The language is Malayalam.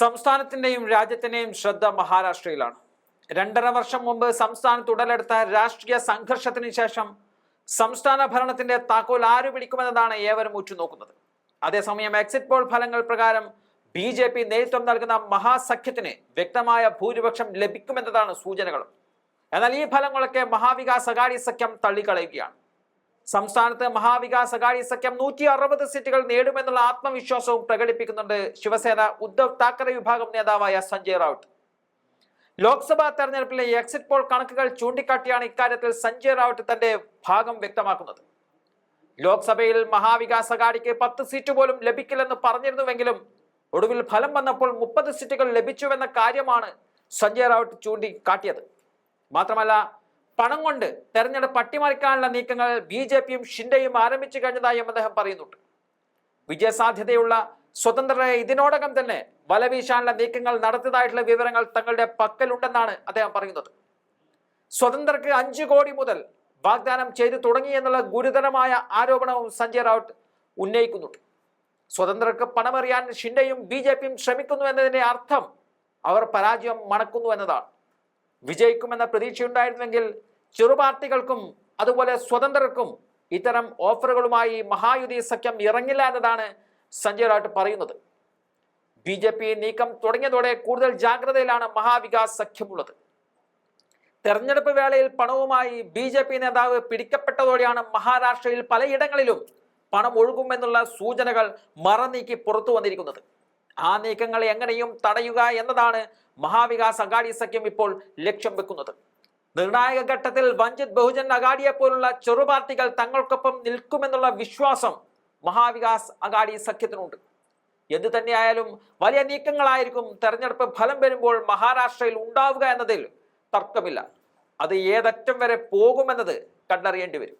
സംസ്ഥാനത്തിന്റെയും രാജ്യത്തിന്റെയും ശ്രദ്ധ മഹാരാഷ്ട്രയിലാണ്. രണ്ടര വർഷം മുമ്പ് സംസ്ഥാനത്ത് ഉടലെടുത്ത രാഷ്ട്രീയ സംഘർഷത്തിന് ശേഷം സംസ്ഥാന ഭരണത്തിന്റെ താക്കോൽ ആര് പിടിക്കുമെന്നതാണ് ഏവരും ഉറ്റുനോക്കുന്നത്. അതേസമയം എക്സിറ്റ് പോൾ ഫലങ്ങൾ പ്രകാരം ബി ജെ പി നേതൃത്വം നൽകുന്ന മഹാസഖ്യത്തിന് വ്യക്തമായ ഭൂരിപക്ഷം ലഭിക്കുമെന്നതാണ് സൂചനകളും. എന്നാൽ ഈ ഫലങ്ങളൊക്കെ മഹാവികാസ് അഗാഡി സഖ്യം തള്ളിക്കളയുകയാണ്. സംസ്ഥാനത്ത് മഹാവികാസ് അഗാഡി സഖ്യം നൂറ്റി അറുപത് സീറ്റുകൾ നേടുമെന്നുള്ള ആത്മവിശ്വാസവും പ്രകടിപ്പിക്കുന്നുണ്ട് ശിവസേന ഉദ്ധവ് താക്കറെ വിഭാഗം നേതാവായ സഞ്ജയ് റൌട്ട് ലോക്സഭാ തെരഞ്ഞെടുപ്പിലെ എക്സിറ്റ് പോൾ കണക്കുകൾ ചൂണ്ടിക്കാട്ടിയാണ് ഇക്കാര്യത്തിൽ സഞ്ജയ് റാവുട്ട് തന്റെ ഭാഗം വ്യക്തമാക്കുന്നത്. ലോക്സഭയിൽ മഹാവികാസ് അഗാഡിക്ക് പത്ത് സീറ്റ് പോലും ലഭിക്കില്ലെന്ന് പറഞ്ഞിരുന്നുവെങ്കിലും ഒടുവിൽ ഫലം വന്നപ്പോൾ മുപ്പത് സീറ്റുകൾ ലഭിച്ചുവെന്ന കാര്യമാണ് സഞ്ജയ് റാവുട്ട് ചൂണ്ടിക്കാട്ടിയത്. മാത്രമല്ല പണം കൊണ്ട് തെരഞ്ഞെടുപ്പ് അട്ടിമറിക്കാനുള്ള നീക്കങ്ങൾ ബി ജെ പിയും ഷിൻഡയും ആരംഭിച്ചു കഴിഞ്ഞതായും അദ്ദേഹം പറയുന്നുണ്ട്. വിജയസാധ്യതയുള്ള സ്വതന്ത്രരെ ഇതിനോടകം തന്നെ വലവീശാനുള്ള നീക്കങ്ങൾ നടത്തിയതായിട്ടുള്ള വിവരങ്ങൾ തങ്ങളുടെ പക്കലുണ്ടെന്നാണ് അദ്ദേഹം പറയുന്നത്. സ്വതന്ത്രർക്ക് അഞ്ചു കോടി മുതൽ വാഗ്ദാനം ചെയ്തു തുടങ്ങി എന്നുള്ള ഗുരുതരമായ ആരോപണവും സഞ്ജയ് റൌട്ട് ഉന്നയിക്കുന്നുണ്ട്. സ്വതന്ത്രർക്ക് പണമെറിയാൻ ഷിൻഡയും ബി ജെ പിയും ശ്രമിക്കുന്നു എന്നതിന്റെ അർത്ഥം അവർ പരാജയം മണക്കുന്നു എന്നതാണ്. വിജയിക്കുമെന്ന പ്രതീക്ഷയുണ്ടായിരുന്നെങ്കിൽ ചെറുപാർട്ടികൾക്കും അതുപോലെ സ്വതന്ത്രർക്കും ഇത്തരം ഓഫറുകളുമായി മഹായുതി സഖ്യം ഇറങ്ങില്ല എന്നതാണ് സഞ്ജയ് റാട്ട് പറയുന്നത്. ബി ജെ പി നീക്കം തുടങ്ങിയതോടെ കൂടുതൽ ജാഗ്രതയിലാണ് മഹാവികാസ് സഖ്യമുള്ളത്. തെരഞ്ഞെടുപ്പ് വേളയിൽ പണവുമായി ബി ജെ പി നേതാവ് പിടിക്കപ്പെട്ടതോടെയാണ് മഹാരാഷ്ട്രയിൽ പലയിടങ്ങളിലും പണം ഒഴുകുമെന്നുള്ള സൂചനകൾ മറനീക്കി പുറത്തു വന്നിരിക്കുന്നത്. ആ നീക്കങ്ങളെ എങ്ങനെയും തടയുക എന്നതാണ് മഹാവികാസ് അഗാഡി സഖ്യം ഇപ്പോൾ ലക്ഷ്യം വെക്കുന്നത്. നിർണായക ഘട്ടത്തിൽ വഞ്ചിത് ബഹുജൻ അഗാഡിയെ പോലുള്ള ചെറുപാർട്ടികൾ തങ്ങൾക്കൊപ്പം നിൽക്കുമെന്നുള്ള വിശ്വാസം മഹാവികാസ് അഗാഡി സഖ്യത്തിനുണ്ട്. എന്തു തന്നെയായാലും വലിയ നീക്കങ്ങളായിരിക്കും തെരഞ്ഞെടുപ്പ് ഫലം വരുമ്പോൾ മഹാരാഷ്ട്രയിൽ ഉണ്ടാവുക എന്നതിൽ തർക്കമില്ല. അത് ഏതറ്റം വരെ പോകുമെന്നത് കണ്ടറിയേണ്ടി വരും.